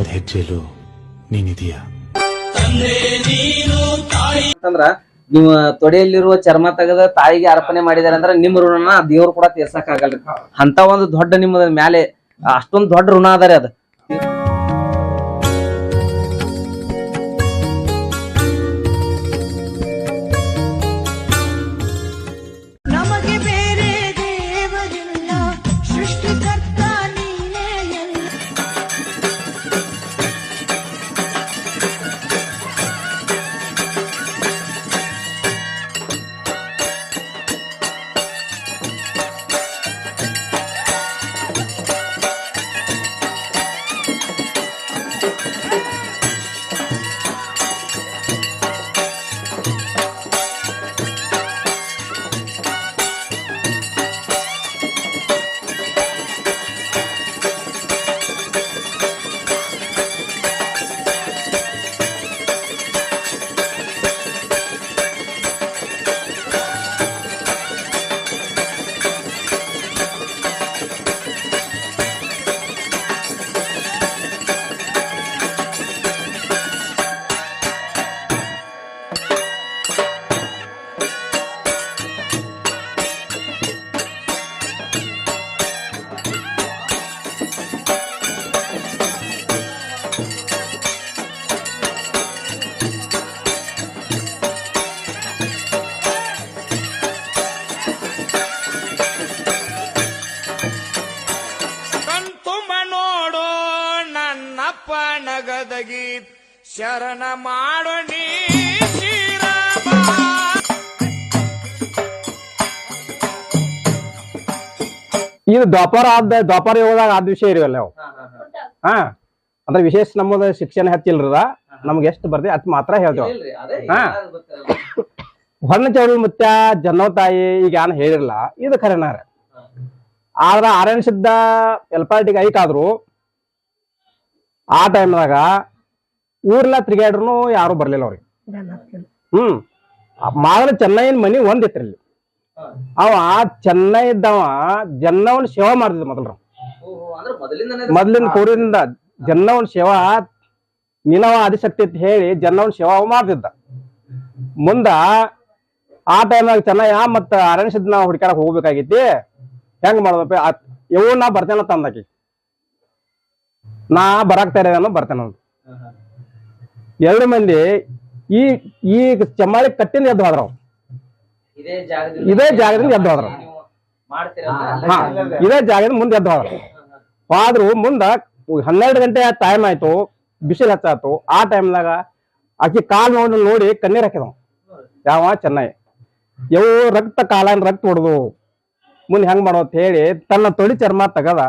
ಪ್ರತಿಯೊಂದು ಹೆಜ್ಜೆಯಲ್ಲೂ ನೀನಿದೀಯಾ. ಅಂದ್ರ ನೀವು ತೊಡೆಯಲ್ಲಿರುವ ಚರ್ಮ ತೆಗೆದ ತಾಯಿಗೆ ಅರ್ಪಣೆ ಮಾಡಿದಾರೆ ಅಂದ್ರೆ ನಿಮ್ಮ ಋಣನ ದೇವ್ರು ಕೂಡ ತೀರ್ಸಕ್ ಆಗಲ್ರಿ ಅಂತ ಒಂದು ದೊಡ್ಡ ನಿಮ್ಮ ಮೇಲೆ ಅಷ್ಟೊಂದು ದೊಡ್ಡ ಋಣ ಅದರಿ ಅದ. ನನ್ನಪ್ಪ ನಗದಗಿ ಶರಣ ಮಾಡೋ ನೀ ಶ್ರೀರಾಮ. ಇದು ದ್ವಾಪಾರ ಆದ ದ್ವಾಪಾರ ಹೋದಾಗ ಆದ ವಿಷಯ ಇರುವಲ್ಲ ಅವು? ಹಾ ಅಂದ್ರೆ ವಿಶೇಷ ನಮ್ಮದ ಶಿಕ್ಷಣ ಹತ್ತಿಲ್ರದ ನಮ್ಗೆ ಎಷ್ಟು ಬರ್ತೀವಿ ಅಷ್ಟು ಮಾತ್ರ ಹೇಳ್ತೇವೆ. ಹಾ. ಹೊನ್ನ ಚೌಳಿ ಮುತ್ಯ ಜನ್ನೋ ತಾಯಿ ಈಗ ಏನ್ ಹೇಳಿರಲ್ಲ ಇದು ಖರೇನಾರ ಆದ್ರ ಆರ್ಯನ್ ಸಿದ್ಧ ಎಲ್ಪಾಟಿಗೆ ಐಕಾದ್ರು ಆ ಟೈಮ್ದಾಗ ಊರ್ಲ ತಿರುಗಾಡ್ರು ಯಾರು ಬರ್ಲಿಲ್ಲ ಅವ್ರಿಗೆ. ಹ್ಮ್. ಮಾದ್ರ ಚೆನ್ನೈನ ಮನಿ ಒಂದಿತ್ರಿ ಇಲ್ಲಿ ಅವ ಚೆನ್ನೈ ಇದ್ದವ ಜನ್ನವನ್ ಸೇವಾ ಮಾಡ್ತಿದ್ ಮೊದಲು ಅಂದ್ರೆ ಮೊದಲಿಂದನೇ ಮೊದ್ಲಿನ ಕೂರಿಂದ ಜನ್ನವನ್ ಸೇವಾ ನಿನವ ಆದಿಶಕ್ತಿ ಅಂತ ಹೇಳಿ ಜನ್ನವನ್ ಸೇವಾ ಮಾಡ್ತಿದ್ದ. ಮುಂದ ಆ ಟೈಮ್ನಾಗ ಚೆನ್ನೈ ಮತ್ತ ಅರಣ್ಯ ಸಿದ್ಧ ನಾವು ಹೆಂಗ್ ಮಾಡೋದಪ್ಪ ಇವು ನಾ ಬರ್ತೇನ ತಂದಾಕಿ ನಾ ಬರಾಕ್ತಾ ಇರೋದನ್ನು ಬರ್ತೇನೆ ಅವ್ನು ಎರಡು ಮಂದಿ ಈ ಈ ಚಮ್ಮಾಳಿ ಕಟ್ಟಿನ ಎದ್ದು ಹೋದ್ರ. ಇದೇ ಜಾಗದಿಂದ ಎದ್ದು ಹೋದ್ರ. ಹಾ ಇದೇ ಜಾಗದಿಂದ ಮುಂದೆ ಎದ್ದು ಹೋದ್ರ. ಹೋದ್ರು ಮುಂದ ಹನ್ನೆರಡು ಗಂಟೆ ಟೈಮ್ ಆಯ್ತು ಬಿಸಿಲು ಹೆಚ್ಚಾಯ್ತು ಆ ಟೈಮ್ದಾಗ ಆಕಿ ಕಾಲ್ ನೋಡಿ ನೋಡಿ ಕಣ್ಣೀರ್ ಹಾಕಿದವ್. ಯಾವ ಚೆನ್ನೈ. ಯಾವ ರಕ್ತ ಕಾಲನ್ ರಕ್ತ ಹೊಡೆದು ಮುಂದೆ ಹೆಂಗ್ ಮಾಡೋ ಅಂತ ಹೇಳಿ ತನ್ನ ತೊಳಿ ಚರ್ಮ ತಗದ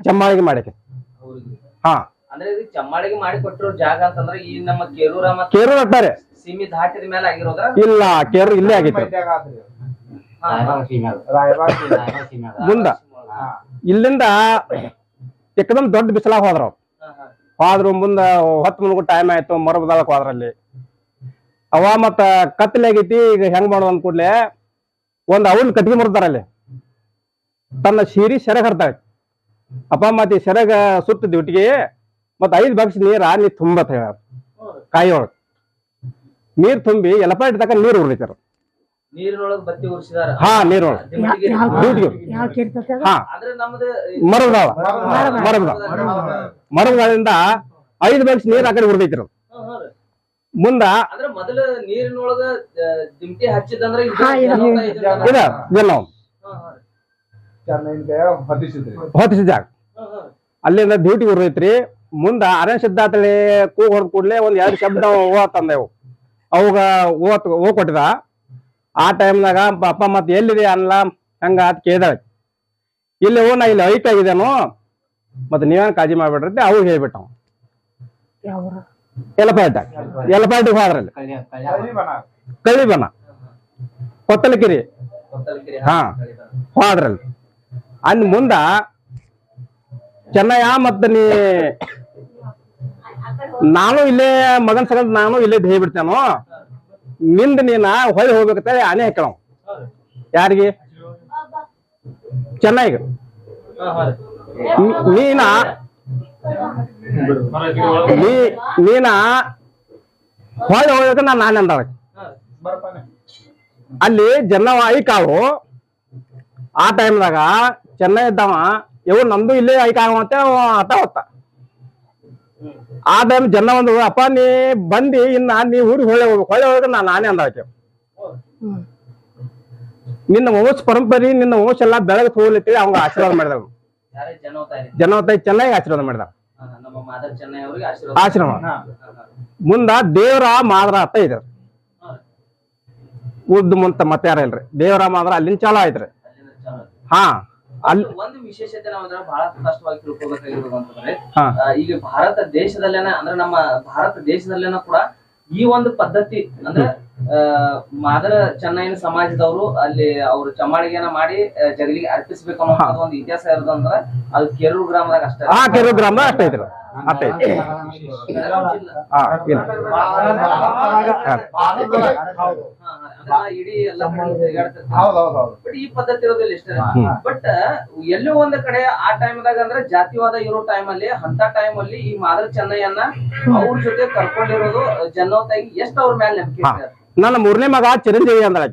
ಚಮ್ಮಾಳಿಗೆ ಮಾಡಕ್ಕೆ ಹಾ. ಅಂದ್ರೆ ಇದು ಚಮ್ಮಾಳಿಗೆ ಮಾಡಿ ಕೊಟ್ಟಿರೋ ಜಾಗ ಅಂತಂದ್ರೆ ಈ ನಮ್ಮ ಕೇರೂರ ಮತ್ತು ಕೇರು ರಟ್ಟಾರೆ ಸೀಮಿ ದಾಟಿದ ಮೇಲೆ ಆಗಿರೋದ್ರ ಇಲ್ಲ ಕೇರು ಇಲ್ಲೇ ಆಗಿತ್ತು. ಮುಂದ. ಇಲ್ಲಿಂದ ಎಕ್ಕದಮ್ ದೊಡ್ಡ ಬಿಸಿಲಾಗ ಹೋದ್ರ. ಹೋದ್ರು ಮುಂದ ಹೊತ್ತು ಮುಳುಗು ಟೈಮ್ ಆಯ್ತು ಮರ ಬದಲಕ್ ಹೋದ್ರಲ್ಲಿ ಅವ ಮತ್ತ ಕತ್ಲೆ ಆಗೈತಿ ಈಗ ಹೆಂಗ್ ಮಾಡೋದು ಅಂದ್ ಕೂಡ್ಲೆ ಒಂದ್ ಅವನ್ ಕಟ್ಟಿಗೆ ಮುರ್ತಾರ ಅಲ್ಲಿ. ತನ್ನ ಸೀರಿ ಸೆರೆ ಹರ್ತಾಳೆ ಅಪ್ಪ ಮತ್ತೆ ಸೆರಗ ಸುತ್ತ ಡ್ಯೂಟಿಗೆ ಮತ್ತ ಐದು ಬಗ್ಸ್ ನೀರ ನೀ ತುಂಬತ್ ಹೇಳ. ಕಾಯಿ ಒಳಗ್ ನೀರ್ ತುಂಬಿ ಎಲಪಾಟಿ ತಕ ನೀರ್ ಉರ್ಲಿತಾರ ನೀರಿನೊಳಗ್ ಬತ್ತಿ ಉರ್ಸಿದಾರ. ಹಾ ನೀರ್ ಕೀರ್ತದ ಹಾ. ಮರಗಳಿಂದ ಐದು ಬಗ್ಸ್ ನೀರ್ ಆ ಕಡೆ ಉರ್ದೈತಿರ. ಮುಂದ ಅಂದ್ರೆ ಮೊದಲ ನೀರಿನೊಳಗ ದಿಮ್ಟಿ ಹಚ್ಚಿದಂದ್ರ ಹಾ, ಹ್ಮ್, ಹ್ಮ್ ಅಲ್ಲಿಂದ ಡ್ಯೂಟಿ ಉರ್ದೈತ್ರಿ ಮುಂದ ಅರಣ್ಯ ಸಿದ್ಧಾತಳಿ ಕೂ ಹೊಡೆದ ಕೂಡ್ಲೆ ಒಂದ್ ಎರಡು ಶಬ್ದ ಹೂವ ತಂದೆವು. ಅವಾಗ ಓತ್ ಓ ಕೊಟ್ಟಿದ. ಆ ಟೈಮ್ನಾಗ ಅಪ್ಪ ಮತ್ತೆ ಎಲ್ಲಿದೆ ಅನ್ಲ? ಹಂಗ ಅದ್ ಕೇಳಿದಾಳೆ. ಇಲ್ಲಿ ಹೂ ನಾ ಇಲ್ಲಿ ಐಟ್ ಆಗಿದ್ದೇನು ಮತ್ತೆ ನೀವೇನ್ ಕಾಳಜಿ ಮಾಡ್ಬೇಡ್ರಿ ಅವು ಅವ್ರು ಹೇಳ್ಬಿಟ್ಟ ಎಲಪಾಟ ಎಲಪಾಟಿಗೆ ಹೋದ್ರಲ್ಲಿ. ಕಳಿಬನ ಕೊತ್ತಲಕಿರಿ ಕೊತ್ತಲಕಿರಿ ಹಾ. ಹೋದ್ರಲ್ಲಿ. ಅಂದ್ ಮುಂದ ಚೆನ್ನಯ್ಯ ಮತ್ತ ನೀ ನಾನು ಇಲ್ಲೇ ಮಗನ್ ಸಗಂತ ನಾನು ಇಲ್ಲೇ ದೇಹ ಬಿಡ್ತೇನೋ, ನಿಂದ ನೀನ ಹೊಳಿ ಹೋಗ್ಬೇಕಂತ ಆನೆ ಹಾಕಣ ಯಾರಿಗೆ? ಚೆನ್ನೈಗೆ ನೀನ? ನೀನ? ಹೊಳ್ಳಿ ಹೋಗ್ಬೇಕ ನಾನು ನಾನು ಅಂದ ಅಲ್ಲಿ ಜನವಾಯಿ ಕಾವು ಆ ಟೈಮ್ದಾಗ ಚೆನ್ನೈ ಇದ್ದಾವ. ಇವ್ ನಮ್ದು ಇಲ್ಲೇ ಐಕ್ ಅಂತ ಅವ ಆತ ಹೊತ್ತ. ಆ ಟೈಮ್ ಜನ ಒಂದು ಅಪ್ಪ ನೀ ಬಂದಿ ಇನ್ನ ನೀ ಊರಿಗೆ ಹೊಳೆ ಹೋಗ್ಬೇಕು ಹೊಳೆ ಹೋಗ ನಾ ನಾನೇ ಅಂದ ಆಕೆ. ಹ್ಮ್ ನಿನ್ನ ವಂಶ ಪರಂಪರೆ ನಿನ್ನ ವಂಶ ಎಲ್ಲ ಬೆಳಗ್ಗೆ ಹೋಗ್ಲಿಕ್ಕೆ ಅವಂಗ ಆಶೀರ್ವಾದ ಮಾಡಿದ ಯಾರೇ ಜನ ಹೋಗ್ತಾ ಇದೆ ಚೆನ್ನಾಗಿ ಆಶೀರ್ವಾದ ಮಾಡಿದ. ಆಶ್ರಮ. ಮುಂದ ದೇವರ ಮಾದ್ರ ಅತ್ತ ಇದ್ರ ಉದ್ದು ಮುಂತ ಮತ್ತೆ ಯಾರ ಇಲ್ರಿ? ದೇವರ ಮಾದ್ರ ಅಲ್ಲಿಂದ ಚಾಲ ಐತ್ರಿ. ಹಾ. ಒಂದು ವಿಶೇಷತೆ ನಾವು ಅಂದ್ರೆ ಬಹಳ ಸ್ಪಷ್ಟವಾಗಿ ತಿಳ್ಕೊಬೇಕಾಗಿರೋದು ಅಂತಂದ್ರೆ ಈಗ ಭಾರತ ದೇಶದಲ್ಲೇನ ಅಂದ್ರೆ ನಮ್ಮ ಭಾರತ ದೇಶದಲ್ಲೇನ ಕೂಡ ಈ ಒಂದು ಪದ್ಧತಿ ಅಂದ್ರೆ ಮಾದರ ಚೆನ್ನೈನ ಸಮಾಜದವರು ಅಲ್ಲಿ ಅವರು ಚಮ್ಮಾಳಿಗೆನ ಮಾಡಿ ಜಗಲಿಗೆ ಅರ್ಪಿಸ್ಬೇಕು ಅನ್ನೋ ಒಂದು ಇತಿಹಾಸ ಇರೋದಂದ್ರೆ ಅದು ಕೆರೂರು ಗ್ರಾಮದಾಗ ಅಷ್ಟೇ. ಕೆಲವು ಗ್ರಾಮದಾಗ ಅಷ್ಟೇ ಐತ್ರಿ. ಹಾ ಇಲ್ಲ ಹಾ. ಹಾ, ಹಾ. ಅಂದ್ರೆ ಇಡೀ ಎಲ್ಲ ಕಡೆ ತಿರ್ಗಾಡ್ತಿರ್ತಾರೆ. ಬಟ್ ಈ ಪದ್ಧತಿ ಇರೋದಿಲ್ಲ ಇಷ್ಟೇ ಬಟ್ ಎಲ್ಲೋ ಒಂದ್ ಕಡೆ ಆ ಟೈಮ್ದಾಗ ಅಂದ್ರೆ ಜಾತಿವಾದ ಇರೋ ಟೈಮ್ ಅಲ್ಲಿ ಅಂತ ಟೈಮ್ ಅಲ್ಲಿ ಈ ಮಾದರಿ ಚೆನ್ನೈಯನ್ನ ಅವ್ರ ಜೊತೆ ಕರ್ಕೊಂಡಿರೋದು ಜನ್ನೋತಾಗಿ ಎಷ್ಟ್ ಅವ್ರ ಮೇಲೆ ನಂಬಿಕೆ? ನನ್ನ ಮೂರನೇ ಮಗ ಚಿರಂಜೀವಿ ಅಂದಾಳ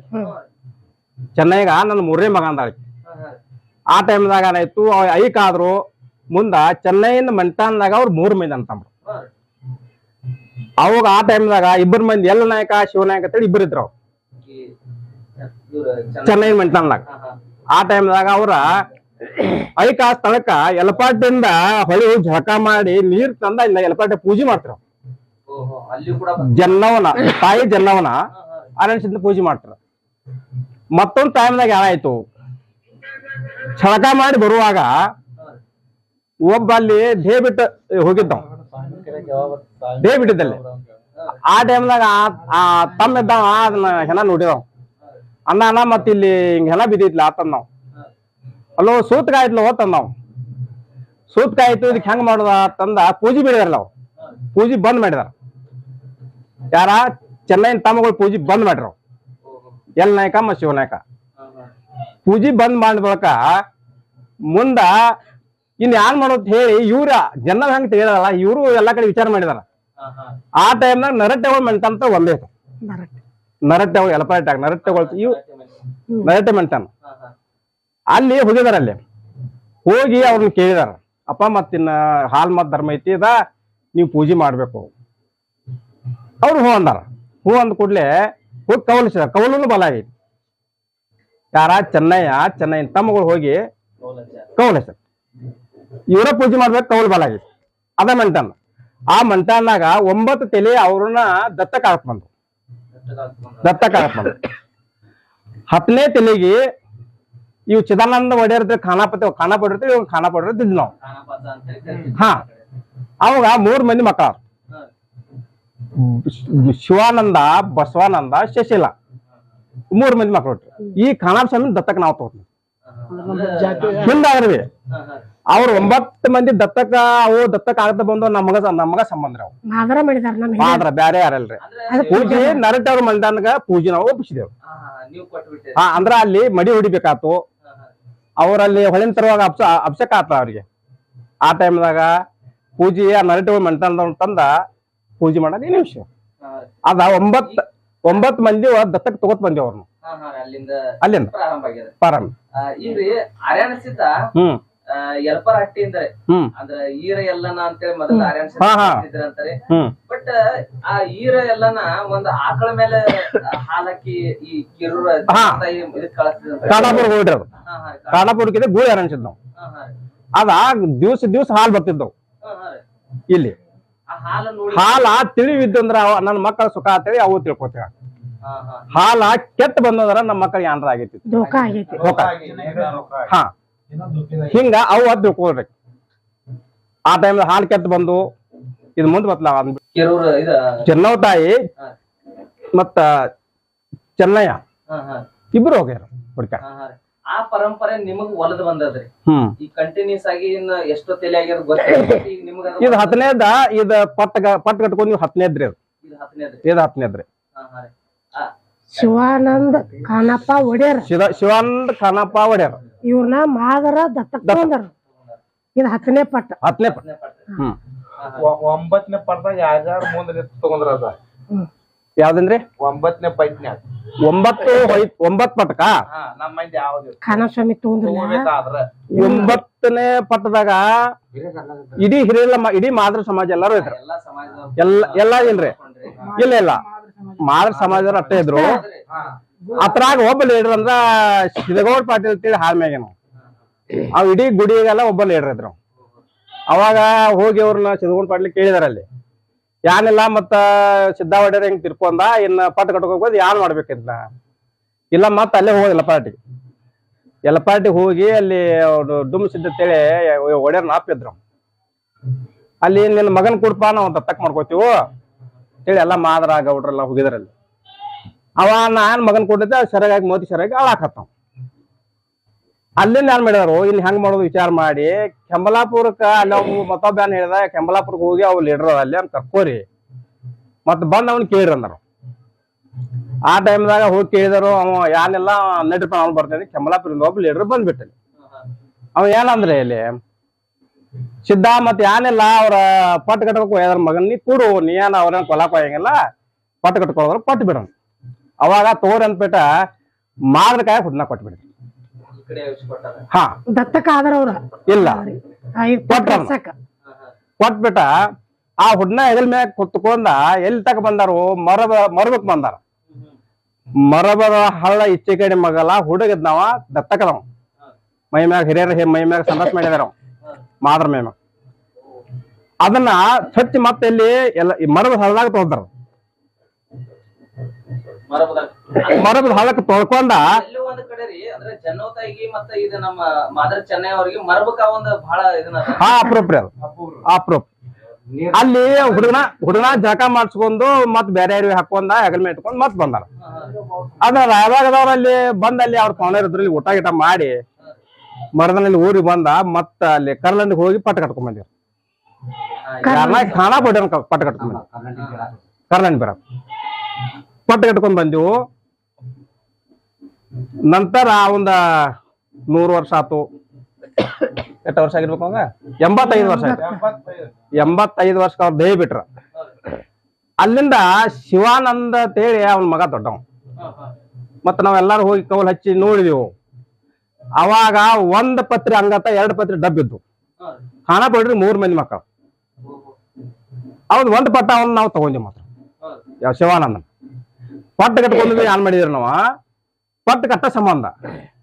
ಚೆನ್ನೈಗ ನನ್ನ ಮೂರನೇ ಮಗ ಅಂದಾಳ. ಆ ಟೈಮ್ದಾಗ ಏನಾಯ್ತು ಐಕ್ ಆದ್ರು ಮುಂದ ಚೆನ್ನೈನ ಮಂಟಾನ್ದಾಗ ಅವ್ರು ಮೂರ್ ಮಂದಿ ಅಂತಂಬ್ರು. ಅವಾಗ ಆ ಟೈಮ್ದಾಗ ಇಬ್ಬರು ಮಂದಿ ಎಲ್ಲ ನಾಯಕ ಶಿವನಾಯಕ ಅಂತೇಳಿ ಇಬ್ಬರು ಇದ್ರು ಚೆನ್ನೈ- ಮಂಟಾನ್ದಾಗ. ಆ ಟೈಮ್ದಾಗ ಅವ್ರ ಐಕ ಸ್ಥಳಕ್ಕ ಎಲಪಾಟಿಂದ ಹೊಳಿ ಜಳಕ ಮಾಡಿ ನೀರ್ ತಂದ ಇಲ್ಲ ಎಲಪಾಟಿ ಪೂಜೆ ಮಾಡ್ತಾರ ಜನ್ನವನ ತಾಯಿ ಜನ್ನವನ. ಅರಣ್ಯಸಿಂದ ಪೂಜೆ ಮಾಡ್ತಾರ ಮತ್ತೊಂದ್ ಟೈಮ್ದಾಗ ಏನಾಯ್ತು ಛಳಕ ಮಾಡಿ ಬರುವಾಗ ಒಬ್ಬ ಅಲ್ಲಿ ಡೇ ಬಿಟ್ಟು ಹೋಗಿದ್ದ ಡೇ ಬಿಟ್ಟಿದ್ದಲ್ಲಿ ಆ ಟೈಮ್ದಾಗ ತಮ್ಮ ಇದ್ದಾವ ಅದನ್ನ ಹೆಣ ನೋಡಿದವ್. ಅನ್ನ ಅಣ್ಣ ಮತ್ ಇಲ್ಲಿ ಹಿಂಗ ಹೆಣ ಬಿದ್ದಿತ್ಲ ಆತಂದ್ ನಾವ್. ಅಲ್ಲೋ, ಸೂತ್ಕಾಯ್ತ್ಲ ಹೋತಂದ್ ನಾವು. ಸೂತ್ಕಾಯ್ತು ಇದಕ್ಕೆ ಹೆಂಗ್ ಮಾಡುದ ತಂದ ಪೂಜೆ ಬಿಡಿದಾರಲ್ಲ ಅವ್ ಪೂಜೆ ಬಂದ್ ಮಾಡಿದಾರ. ಯಾರ? ಚೆನ್ನೈನ ತಮ್ಮಗಳು ಪೂಜೆ ಬಂದ್ ಮಾಡಿರ. ಎಲ್ ನಾಯಕ ಮತ್ತು ಶಿವನಾಯಕ. ಪೂಜೆ ಬಂದ್ ಮಾಡಿದ ಬಳಿಕ ಮುಂದ ಇನ್ ಯಾನ್ ಮಾಡೋದ್ ಹೇಳಿ ಇವ್ರ ಜನ ಹೆಂಗ್ ತಿಳಿದಾರಲ್ಲ ಇವರು ಎಲ್ಲಾ ಕಡೆ ವಿಚಾರ ಮಾಡಿದಾರ. ಆ ಟೈಮ್ನಾಗ ನರಟ್ಟೆಗಳು ಮೆಂಟಂತ ಒಂದೇ ನರಟ್ಟೆಗಳು ನರಟೆಗಳು ಎಲಪಾಟಾಗ ನರಟೆಗಳು ಇವು ನರಟೆ ಮೆಂಟನ್. ಅಲ್ಲಿ ಹೋಗಿದಾರ ಅಲ್ಲಿ. ಹೋಗಿ ಅವ್ರನ್ನ ಕೇಳಿದಾರ. ಅಪ್ಪ ಮತ್ತಿನ್ನ ಹಾಲ್ ಮತ್ ಧರ್ಮ ಐತಿ ಇದ ನೀವು ಪೂಜೆ ಮಾಡ್ಬೇಕು. ಅವ್ರು ಹೂ ಅಂದಾರ. ಹೂ ಅಂದ ಕೂಡ್ಲೆ ಹೋಗಿ ಕವಲಿಸಿದ ಕವಲೂ ಬಲ ಆಗೈತಿ. ಯಾರ? ಚೆನ್ನಯ್ಯ ಚೆನ್ನೈ ತಮ್ಮಗಳು ಹೋಗಿ ಕೌಲಜ್ಜ. ಇವರ ಪೂಜೆ ಮಾಡ್ಬೇಕು ಕೌಲ್ ಬಲ ಆಗೈತಿ ಅದ ಮಂಟನ್ ಆ ಮಂಟನ್ನಾಗ ಒಂಬತ್ತು ತಲೆ ಅವ್ರನ್ನ ದತ್ತಕ್ ಹಾಕ್ ಬಂದ್ರು ದತ್ತ ದತ್ತಕ್ ಹಾಕ್ ಬಂದ್ರು ಹತ್ತನೇ ತಲೆಗೆ ಇವ್ ಚಿದಾನಂದ ಒಡೆಯರ್ ಖಾನಾಪತಿ ಖಾನಾ ಪಡಿರ್ತೀವಿ ಇವ್ ಖಾನಾ ಪಡಿರ್ತಿದ್ ನಾವು. ಹಾ ಅವಾಗ ಮೂರ್ ಮಂದಿ ಮಕ್ಕಳ. ಶಿವಾನಂದ ಬಸವಾನಂದ ಶಶಿಲ ಮೂರ್ ಮಂದಿ ಮಕ್ಕಳು. ಈ ಖಾನಾಪ್ ಸ್ವಾಮಿ ದತ್ತಕ್ ನಾವು ತಗೋತೀವಿ ಹಿಂದಾಗ್ರಿ. ಅವ್ರ ಒಂಬತ್ತು ಮಂದಿ ದತ್ತಕ ಅವು ದತ್ತಕ ಆಗದ ಬಂದು ನಮಗ ನಮಗ ಸಂಬಂಧ ಅವು ಮಾದರ ಮಾಡಿದಾರ ನಮ್. ಬ್ಯಾರೆ ಯಾರಲ್ರಿ? ಪೂಜೆ ನರಟ ಅವ್ರ ಮಂದಾನಗ ಪೂಜೆ ನಾವು ಒಪ್ಪಿಸಿದೆವು ಹಾ, ಅಂದ್ರ ಅಲ್ಲಿ ಮಡಿ ಹೊಡಿಬೇಕಾತು. ಅವರಲ್ಲಿ ಹೊಳಿನ ತರುವಾಗ ಅಪ್ಸ ಅಪ್ಸಕ ಆತ ಅವ್ರಿಗೆ. ಆ ಟೈಮ್ದಾಗ ಪೂಜೆ ಆ ನರಟ ಮಂಟಾನದವ್ನ ತಂದ ಪೂಜೆ ಮಾಡೋದು ಏನು ವಿಷಯ ಅದ ಒಂಬತ್ ಒಂಬತ್ ಮಂದಿ ದತ್ತಕ್ ತಗೋತ್ ಬಂದೆ ಅವ್ರನ್ನ ಹಾ, ಹಾ, ಅಲ್ಲಿಂದ ಅಲ್ಲಿಂದ ಪ್ರಾರಂಭ ಆಗ್ಯದ. ಪಾರಂ ಆ, ಈಗ್ರಿ ಆರ್ಯಾಣ ಸಿದ್ಧ ಹ್ಮ್. ಆ, ಯಲ್ಪರ ಹಟ್ಟಿ ಅಂದ್ರೆ ಅಂದ್ರ ಈರ ಎಲ್ಲನ ಅಂತೇಳಿ ಮೊದಲ. ಅಂತಿದ್ರು ಅಂತಾರೆ. ಬಟ್ ಆ ಈರ ಎಲ್ಲನ ಒಂದ್ ಆಕಳ ಮೇಲೆ ಹಾಲಕ್ಕಿ ಈ ಕಿರೂರ ಕಳಿಸ್ತಿದ್ರು ಕಾಡಾಪುರ ಹೋಗ್ರಿ ಅದು. ಹಾ ಹಾ ಕಾಡಾಪುರಕ್ಕಿದೆ ಗೂಳಿ ಆರಂಭಿಸಿದ್ ನಾವು ಹಾ ಹಾ. ಅದ ದಿವ್ಸ ದಿವ್ಸ ಹಾಲ್ ಬರ್ತಿದ್ದವು ಹಾ ಹಾ. ಇಲ್ಲಿ. ಹಾಲ ತಿಳಿವಿದ್ದಂದ್ರ ಅವ- ನನ್ನ ಮಕ್ಕಳ ಸುಖ ಅಂತೇಳಿ ಅವು ತಿಳ್ಕೊತೇವೆ. ಹಾ ಹಾ. ಹಾಲ ಕೆಟ್ಟ ಬಂದಂದ್ರ ನಮ್ಮ ಮಕ್ಕಳಿಗೆ ಏನ್ರ ಆಗೈತಿ. ಹಾ. ಹಿಂಗ ಅವು ಅದ್ ತಿಳ್ಕೊಳ್ಬೇಕು ಆ ಟೈಮ್ ಹಾಲ್ ಕೆತ್ತ ಬಂದು ಇದು ಮುಂದ್ ಬತ್ಲ ಚೆನ್ನವ ಇದ? ಚೆನ್ನವ್ ತಾಯಿ ಮತ್ತ ಚೆನ್ನಯ್ಯ. ಹಾ ಹಾ. ಇಬ್ರು ಹೋಗ್ಯಾರ ಹುಡ್ಕ. ಆ ಪರಂಪರೆ ನಿಮಗ್ ಒಲದ್ ಬಂದದ್ರಿ? ಹ್ಮ್. ಈ ಕಂಟಿನ್ಯೂಸ್ ಆಗಿ ಇನ್ನ ಎಷ್ಟೋ ತಲೆ ಆಗ್ಯದ ಗೊತ್ತಿಲ್ಲ ಇದು ಹತ್ತನೇದ ಇದು ಪಟ್ಟ ಪಟ್ ಕಟ್ಕೊಂಡ್ ನೀವು ಹತ್ತನೇದ್ರಿ ಅದು ಇದು ಇದು ಹತ್ತನೇದ್ರಿ ಶಿವಾನಂದ್ ಖಾನಪ್ಪ ಒಡೆಯರ್. ಶಿವ ಶಿವಾನಂದ ಖಾನಪ್ಪ ಒಡ್ಯಾರ. ಇವ್ರನ್ನ ಮಾದರ ದತ್ತಕ್ ತಗೊಂಡಾರ ಇದು ಹತ್ತನೇ ಪಟ್ಟ. ಹತ್ತನೇ ಪಟ್ಟ. ಹ್ಮ್. ಒಂಬತ್ತನೇ ಪಟ್ಟದಾಗ ಯಾರ್ಯಾರು ಮುಂದೆ ನಿಂತು ತಗೊಂಡ್ರ ಅದ? ಯಾವ್ದಂದ್ರಿ? ಒಂಬತ್ತನೇ ಪೈಟ್ನ್ಯಾಗ ಒಂಬತ್ತು ಹೊಯ್- ಒಂಬತ್ ಪಟಕ ಹಾ ನಮ್ಮ ಮಂದಿ ಯಾವ್ದು ಖಾನಾಸ್ವಾಮಿ ತಗೊಂಡ್ರಲ್ಲ ತಗೋಬೇಕಾದ್ರ ಒಂಬತ್ತನೇ ಪಟ್ಟದಾಗ ಇಡೀ ಹಿರಿಯ ಮ- ಇಡೀ ಮಾದ್ರ ಸಮಾಜ ಎಲ್ಲಾರು ಇದ್ರ. ಎಲ್ಲಾ ಸಮಾಜದವ್ರು ಎಲ್ಲ ಎಲ್ಲಾ ಇಲ್ರಿ? ಇಲ್ಲ ಇಲ್ಲ. ಮಾದ್ರ ಸಮಾಜದವ್ರು ಅಷ್ಟೇ ಇದ್ರು. ಅದ್ರಾಗ ಒಬ್ಬ ಲೀಡರ್ ಅಂದ್ರ ಶಿವಗೌಡ ಪಾಟೀಲ್ ಅಂತೇಳಿ ನಾವು ಅವ್ ಇಡೀ ಗುಡಿಗೆಲ್ಲ ಒಬ್ಬ ಲೀಡರ್ ಇದ್ರು ಅವಾಗ ಹೋಗಿ ಅವ್ರನ್ನ ಶಿವಗೌಡ ಪಾಟೀಲ್ ಕೇಳಿದಾರ ಅಲ್ಲಿ. ಯಾನಿಲ್ಲ ಮತ್ತ ಸಿದ್ದಾವಡ್ಯರ್ ಹೆಂಗ್ ತಿರ್ಕೊಂಡ ಇನ್ನ ಪಟ್ ಕಟ್ಕೋಬೋದು ಯಾನ್ ಮಾಡ್ಬೇಕಿಲ್ಲ ಇಲ್ಲ ಮತ್ತ ಅಲ್ಲೇ ಹೋಗೋದಿಲ್ಲ ಪಾರ್ಟಿ. ಎಲ್ಲ ಪಾರ್ಟಿ ಹೋಗಿ ಅಲ್ಲಿ ಅವ್ರು ಡುಮ್ ಸಿದ್ಧೇಳಿ ಒಡೆಯರ್ ನಾಪಿದ್ರು ಅಲ್ಲಿ ನಿನ್ನ ಮಗನ್ ಕೊಡ್ಪ ನಾವು ದತ್ತಕ್ ಮಾಡ್ಕೋತೀವು? ಹೇಳಿ ಎಲ್ಲ ಮಾದ್ರ ಗೌಡ್ರೆಲ್ಲ ಹೋಗಿದ್ರಲ್ಲಿ ಅವ ನಾನ್ ಮಗನ್ ಕೊಟ್ಟಿದ್ದೆ ಸರಿಯಾಗಿ ಮೋದಿ ಸರಿಯಾಗಿ ಹಾಳಾಕತ್ತಾವ ಅಲ್ಲಿಂದ ಏನ್ ಮಾಡಿದಾರು, ಇಲ್ಲಿ ಹೆಂಗ್ ಮಾಡೋದು ವಿಚಾರ ಮಾಡಿ, ಕೆಂಬಲಾಪುರಕ್ಕ ಅಲ್ಲಿ ಅವ್ ಮತ್ತೊಬ್ಬ ಏನ್ ಹೇಳಿದ, ಕೆಂಬಲಾಪುರಕ್ಕೆ ಹೋಗಿ ಅವ್ ಲೀಡರ್ ಅಲ್ಲಿ ಅಂತ ಕರ್ಕೋರಿ. ಮತ್ ಬಂದ್ ಅವ್ನ್ ಕೇಳ್ರಿ ಅಂದರು. ಆ ಟೈಮ್ದಾಗ ಹೋಗಿ ಕೇಳಿದರು, ಅವ ಯಾನೆಲ್ಲ ನೆಟ್ ರೂಪಾಯಿ ಅವ್ನು ಬರ್ತಾನೆ, ಕೆಂಬಲಾಪುರದಿಂದ ಒಬ್ಬ ಲೀಡರ್ ಬಂದ್ಬಿಟ್ಟಲ್ಲಿ ಅವ ಏನಂದ್ರೆ ಇಲ್ಲಿ, ಸಿದ್ಧ ಮತ್ತೆ ಯಾನೆಲ್ಲ ಅವ್ರ ಪಟ್ಟು ಕಟ್ಬೇಕು ಯಾವ್ದಾರ ಮಗನ್ ನೀ ಕೂಡು, ನೀ ಏನ ಅವ್ರೇನ್ ಕೊಲಾಕ್ ಹೋಗಂಗಿಲ್ಲ ಪಟ್ಟು ಕಟ್ಕೊಳ್ಳೋದ್ರ ಕೊಟ್ಟು ಬಿಡೋಣ ಅವಾಗ ತೋರಿ ಅಂದ್ಬಿಟ್ಟ ಮಾದ್ರ ಕಾಯ ಹುಡ್ನ ಕೊಟ್ಬಿಡ್ರಿ. ಹಾ ದತ್ತಕ ಆದ್ರ ಅವ್ರ ಇಲ್ಲ. ಕೊಟ್ಬಿಟ್ಟ ಆ ಹುಡ್ನ ಎದಲ್ ಮ್ಯಾಗ ಕುತ್ಕೊಂಡ ಎಲ್ಲಿ ತಕ ಬಂದಾರು ಮರಬ ಮರಬಕ್ ಬಂದಾರ ಮರಬದ ಹಳ್ಳ ಇಚ್ಚೆ ಕಡೆ ಮಗಲ ಹುಡುಗದ್ನವ ದತ್ತಕದವ ಮೈ ಮ್ಯಾಗ ಹಿರಿಯರ ಮೈ ಮ್ಯಾಗ ಸಂಡಾಸ್ ಮಾಡಿದಾರ. ಮಾದ್ರ ಮೇಮ ಅದನ್ನ ಸ್ವಚ್ಛ ಮತ್ತೆ ಇಲ್ಲಿ ಎಲ್ಲ ಮರದ ಹಳ್ಳದಾಗ ಮರಬದಾಗ. ಮರದ ಹಳ್ಳಕ್ಕೆ ತೊಳ್ಕೊಂಡ ಎಲ್ಲೋ ಒಂದ್ ಕಡೆ ರೀ ಅಂದ್ರೆ ಜನ್ನೋತಾಯಿಗೆ ಮತ್ತೆ ಇದು ನಮ್ಮ ಮಾದರ್ ಚೆನ್ನೈ ಅವ್ರಿಗೆ ಮರಬಕ ಒಂದು ಬಹಳ ಇದನ್ನ ಅದ. ಆ ಅಪ್ರೂಪ್ ರೀ ಅದು. ಅಪ್ರೂಪ್. ಅಲ್ಲಿ ಹುಡುಗನ ಹುಡುಗನ ಜಳಕ ಮಾಡಿಸ್ಕೊಂಡು ಮತ್ ಬೇರೆ ಯಾರಿಗೆ ಹಾಕೊಂಡ ಹೆಗಲ್ ಮೇಟ್ಕೊಂಡು ಇಟ್ಕೊಂಡ್ ಮತ್ ಬಂದಾರ. ಅದ್ರ ಹಾ. ಅದ ರಾಯಬಾಗದವ್ರ ಅಲ್ಲಿ ಬಂದ ಅಲ್ಲಿ ಅವ್ರ ಪವನರ್ ಇದ್ರಲ್ಲಿ ಊಟ ಗಿಟ ಮಾಡಿ ಮರದಲ್ಲಿ ಊರಿಗೆ ಬಂದ ಮತ್ತ ಅಲ್ಲಿ ಕರ್ಲಂಡಿಗೆ ಹೋಗಿ ಪಟ್ಟ ಕಟ್ಕೊಂಡ್ ಬಂದಿರ ಕರ್ನಾಟಕ ಖಾನಾ ಪಟ್ಟ ಕಟ್ಕೊಂಡ್ ಬಂದ ಕರ್ಲಂಡಿ ಬರ ಪಟ್ಟ ಕಟ್ಕೊಂಡ್ ಬಂದೆವು. ನಂತರ ಒಂದ ನೂರು ವರ್ಷ ಆತು. ಎಷ್ಟು ವರ್ಷ ಆಗಿರ್ಬೇಕು ಅವಾಗ? ಎಂಬತ್ತೈದು ವರ್ಷ ಆಯ್ತು. ಎಂಬತ್ತೈದು ವರ್ಷ ಅವ್ರ ದಯ ಬಿಟ್ರ. ಅಲ್ಲಿಂದ ಶಿವಾನಂದ ಅಂತೇಳಿ ಅವನ ಮಗ ದೊಡ್ಡವ. ಮತ್ತ ನಾವೆಲ್ಲಾರು ಹೋಗಿ ಕವಲ್ ಹಚ್ಚಿ ನೋಡಿದೆವು. ಅವಾಗ ಒಂದ್ ಪತ್ರಿ ಹಂಗತ ಎರಡ್ ಪತ್ರಿ ಡಬ್ಬಿದ್ದು ಹಣ ಬಿಡ್ರಿ ಪಡ್ರಿ ಮೂರ್ ಮಂದಿ ಮಕ್ಕಳು. ಅವ್ನ್ ಒಂದ್ ಪಟ್ಟ ಅವನ್ ನಾವು ತಗೊಂಡಿವಿ ಮಾತ್ರ. ಯಾವ ಶಿವಾನಂದನ್. ಪಟ್ಟ ಕಟ್ಕೊಂಡು ಏನ್ ಮಾಡಿದ್ರು ನಾವ? ಪಟ್ಟ ಕಟ್ಟ ಸಂಬಂಧ.